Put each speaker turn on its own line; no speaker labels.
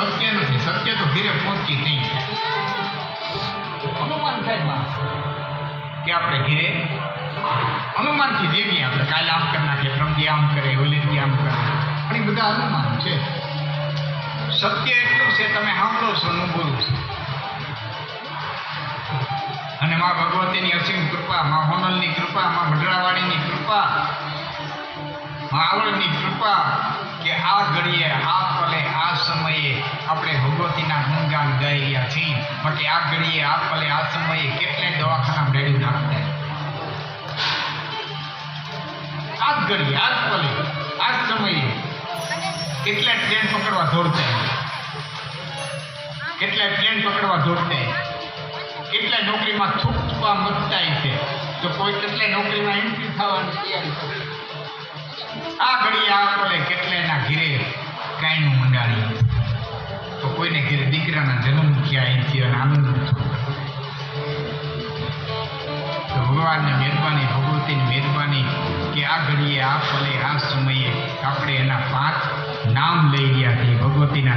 સત્ય નથી. સત્ય તો ઘેરે પહોંચી નહીં હનુમાન સાહેબમાં. કે આપણે ઘેરે હનુમાનથી દેવીએ આપણે. કાલે આમ કરી નાખીએ પ્રમદી આમ કરે ઓલીથી આમ કરે. પણ એ બધા અનુમાન છે. સત્ય એટલું છે તમે સાંભળો છો હું બોલું છું. અને મા ભગવતીની અસીમ કૃપા મા હોનલની કૃપા માં વડરાવાડીની કૃપા મા આવડની કૃપા કે આ ઘડીએ, આ પલે, આ સમયે આપણે ભગવતીના ગુણગાન ગાઈ રહ્યા છીએ. બાકી આ ઘડીએ, આ પલે, આ સમયે કેટલાય દવાખાના રેડી નાખતા આ ઘડીએ, આ પલે, આ સમયે કેટલાય ટ્રેન પકડવા દોડતા કેટલાય ટ્રેન પકડવા દોડતા કેટલાય નોકરીમાં થૂક થૂકા મતતા છે? તો કોઈ કેટલાય નોકરીમાં એન્ટ્રી થવાની તૈયારી આ ઘડી આ પલે કેટલાયના ઘીરે કાંઈનું મંડાણી તો કોઈને ઘીરે દીકરાના જન્મ થયા અહીંથી અને આનંદ થયો. તો ભગવાનની મહેરબાની, ભગવતીની મહેરબાની કે આ ઘડીએ, આ પલે, આ સમયે આપણે એના પાંચ નામ લઈ રહ્યા છીએ ભગવતીના